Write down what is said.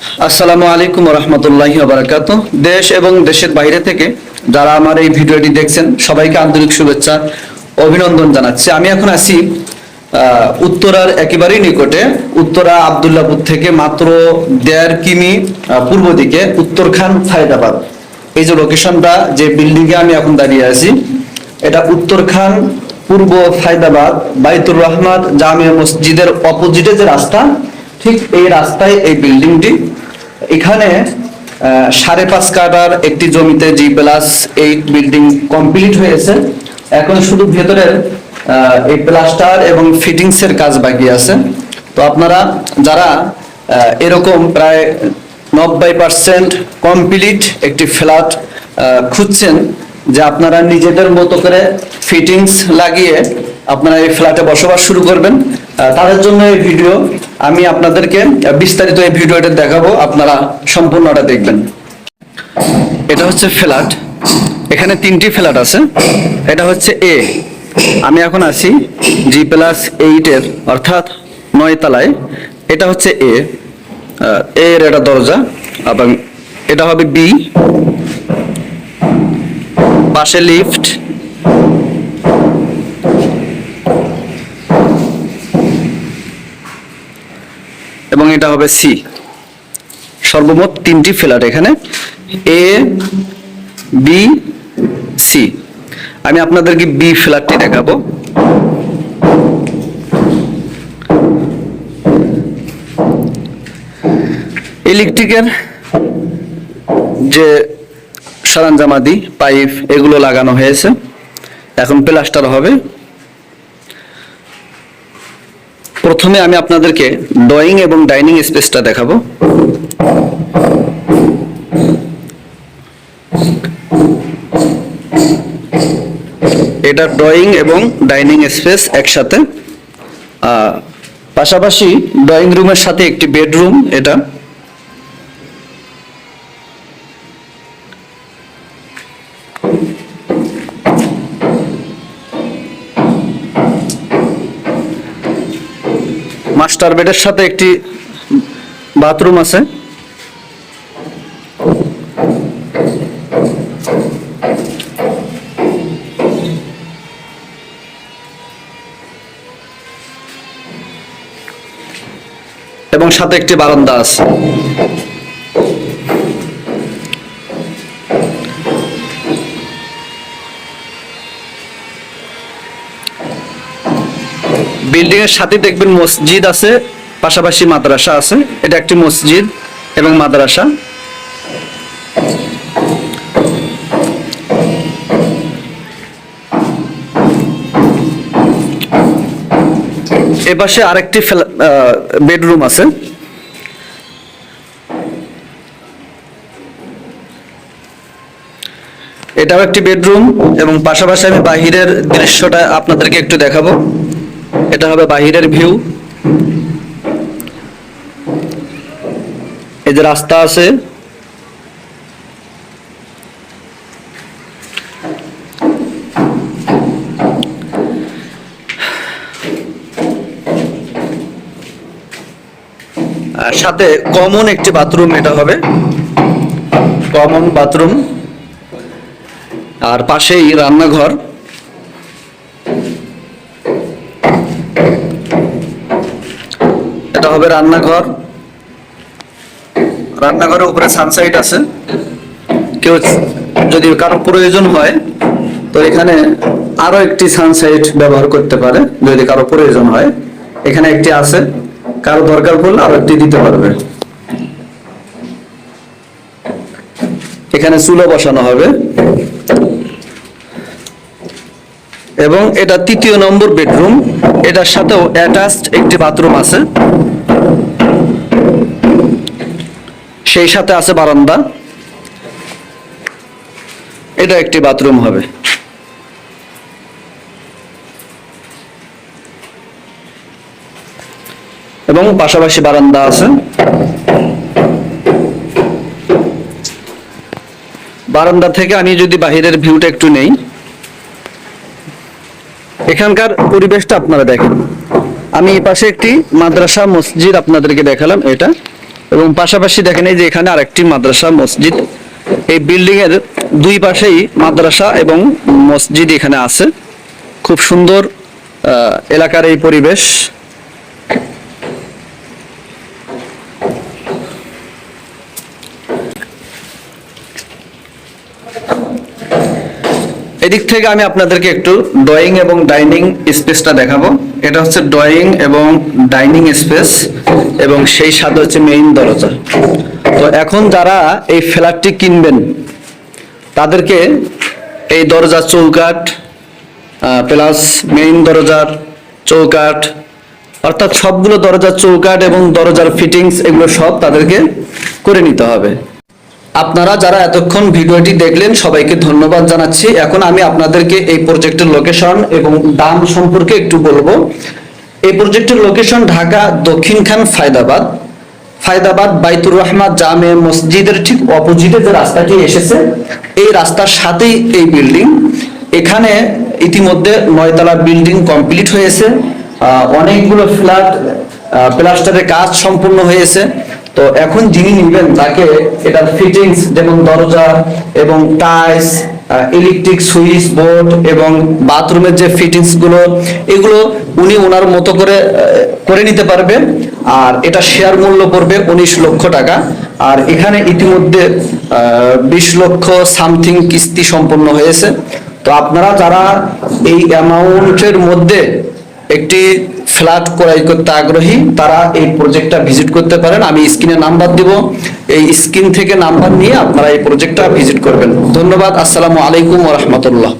আসসালামু আলাইকুম রহমতুল্লাহি বারাকাত দেশ এবং দেশের বাইরে থেকে যারা আমার এই ভিডিওটি দেখছেন, সবাইকে আন্তরিক শুভেচ্ছা, অভিনন্দন জানাচ্ছি। আমি এখন আছি উত্তরার একেবারেই নিকটে, উত্তরা আবদুল্লাপুর থেকে মাত্র দেড় কিমি পূর্ব দিকে উত্তরখান ফায়দাবাদ এই যে লোকেশনটা যে বিল্ডিং এ আমি এখন দাঁড়িয়ে আছি, এটা উত্তরখান, পূর্ব ফায়দাবাদ বাইতুর রহমান জামিয়া মসজিদের অপোজিটে যে রাস্তা ঠিক এই রাস্তায় এই বিল্ডিংটি। এখানে সাড়ে পাঁচ কাটার একটি জমিতে G plus eight building complete হয়েছে। এখন শুধু ভেতরের এই প্লাস্টার এবং ফিটিংস এর কাজ বাকি আছে। তো আপনারা যারা এরকম প্রায় নব্বই পার্সেন্ট কমপ্লিট একটি ফ্ল্যাট খুঁজছেন, যে আপনারা নিজেদের মতো করে ফিটিংস লাগিয়ে আপনারা এই ফ্ল্যাটে বসবাস শুরু করবেন তাদের জন্য এই ভিডিও আমি আপনাদেরকে বিস্তারিত এই ভিডিওটা দেখাবো, আপনারা সম্পূর্ণটা দেখবেন। এটা হচ্ছে ফ্ল্যাট। এখানে তিনটি ফ্ল্যাট আছে। এটা হচ্ছে এ আমি এখন আছি জি প্লাস এইটের অর্থাৎ নয় তলায়। এটা হচ্ছে এ এর এটা দরজা, এবং এটা হবে বি পাশে লিফট এটা হবে সি সর্বমোট তিনটি ফ্ল্যাট এখানে। এ বি সি আমি আপনাদেরকে বি ফ্ল্যাটটি দেখাবো। ইলেকট্রিকের যে সরঞ্জামাদি, পাইপ, এগুলো লাগানো হয়েছে। এখন প্লাস্টার হবে। প্রথমে আমি আপনাদেরকে ড্রয়িং এবং ডাইনিং স্পেসটা দেখাবো। এটা ড্রয়িং এবং ডাইনিং স্পেস একসাথে। পাশাপাশি ড্রয়িং রুমের সাথে একটি বেডরুম এটা। মাস্টার বেডের সাথে একটি বাথরুম আছে। এবং সাথে একটি বারান্দা আছে। বিল্ডিং এর সাথে দেখবেন মসজিদ আছে, পাশাপাশি মাদ্রাসা আছে। এটা একটি মসজিদ এবং মাদ্রাসা। এ পাশে আরেকটি বেডরুম আছে। এটাও একটি বেডরুম এবং পাশাপাশি আমি বাহিরের দৃশ্যটা আপনাদেরকে একটু দেখাবো। এটা হবে বাহিরের ভিউ। এই যে রাস্তা আছে। সাথে কমন একটি বাথরুম এটা হবে। Common bathroom. আর পাশেই রান্নাঘর। এটা হবে রান্নাঘর। রান্নাঘরের উপরে সানসাইড আছে। কেউ যদি কারও প্রয়োজন হয়, তো এখানে আরও একটি সানসাইড ব্যবহার করতে পারে, যদি কারও প্রয়োজন হয়। এখানে একটি আছে। কারও দরকার পড়লে আরও একটি দিতে পারবে। এখানে চুলো বসানো হবে। এবং এটা তৃতীয় নম্বর বেডরুম। এটার সাথেও অ্যাটাচড একটি বাথরুম আছে। সেই সাথে আছে বারান্দা। এটা একটি বাথরুম হবে। এবং পাশাপাশি বারান্দা আছে। বারান্দা থেকে আমি যদি বাহিরের ভিউটা একটু নেই এখানকার পরিবেশটা আপনারা দেখেন। আমি এই পাশে একটি মাদ্রাসা, মসজিদ আপনাদেরকে দেখালাম এটা। এবং পাশাপাশি দেখেন এই যে এখানে আরেকটি মাদ্রাসা, মসজিদ। এই বিল্ডিং এর দুই পাশেই মাদ্রাসা এবং মসজিদ এখানে আছে। খুব সুন্দর এলাকার এই পরিবেশ। এদিক থেকে আমি আপনাদেরকে একটু ড্রয়িং এবং ডাইনিং স্পেসটা দেখাবো। এটা হচ্ছে ড্রয়িং এবং ডাইনিং স্পেস এবং সেই সাথে হচ্ছে মেইন দরজা। তো এখন যারা এই ফ্ল্যাটটি কিনবেন, তাদেরকে এই দরজা চৌকাঠ প্লাস মেইন দরজার চৌকাঠ, অর্থাৎ সবগুলো দরজার চৌকাঠ এবং দরজার ফিটিংস এগুলো সব তাদেরকে করে নিতে হবে। আপনারা যারা এতক্ষণ ভিডিওটি দেখলেন, সবাইকে ধন্যবাদ জানাচ্ছি। এখন আমি আপনাদেরকে এই প্রজেক্টের লোকেশন এবং দাম সম্পর্কে একটু বলব। এই প্রজেক্টের লোকেশন ঢাকা দক্ষিণখান ফায়দাবাদ। ফায়দাবাদ বাইতুর রহমান জামে মসজিদের ঠিক অপোজিটে যে রাস্তাটি এসেছে, এই রাস্তার সাথেই এই বিল্ডিং এখানে ইতিমধ্যে নয়তলা বিল্ডিং কমপ্লিট হয়েছে। অনেকগুলো ফ্ল্যাট প্লাস্টারের কাজ সম্পূর্ণ হয়েছে। তো এখন যিনি নিবেন তাকে এটার ফিটিংস যেমন দরজা এবং টাইলস ইলেকট্রিক সুইচ বোর্ড এবং বাথরুমের যে ফিটিংসগুলো, এগুলো উনি ওনার মতো করে করে নিতে পারবেন আর এটা শেয়ার মূল্য পড়বে উনিশ লক্ষ টাকা। আর এখানে ইতিমধ্যে বিশ লক্ষ সামথিং কিস্তি সম্পন্ন হয়েছে। তো আপনারা যারা এই অ্যামাউন্টের মধ্যে একটি ফ্ল্যাট ক্রয় করতে আগ্রহী, তারা এই প্রজেক্টটা ভিজিট করতে পারেন। আমি স্ক্রিনে নাম্বার দিব। এই স্ক্রিন থেকে নাম্বার নিয়ে আপনারা এই প্রজেক্টটা ভিজিট করবেন। ধন্যবাদ। আসসালামু আলাইকুম রহমতুল্লাহ।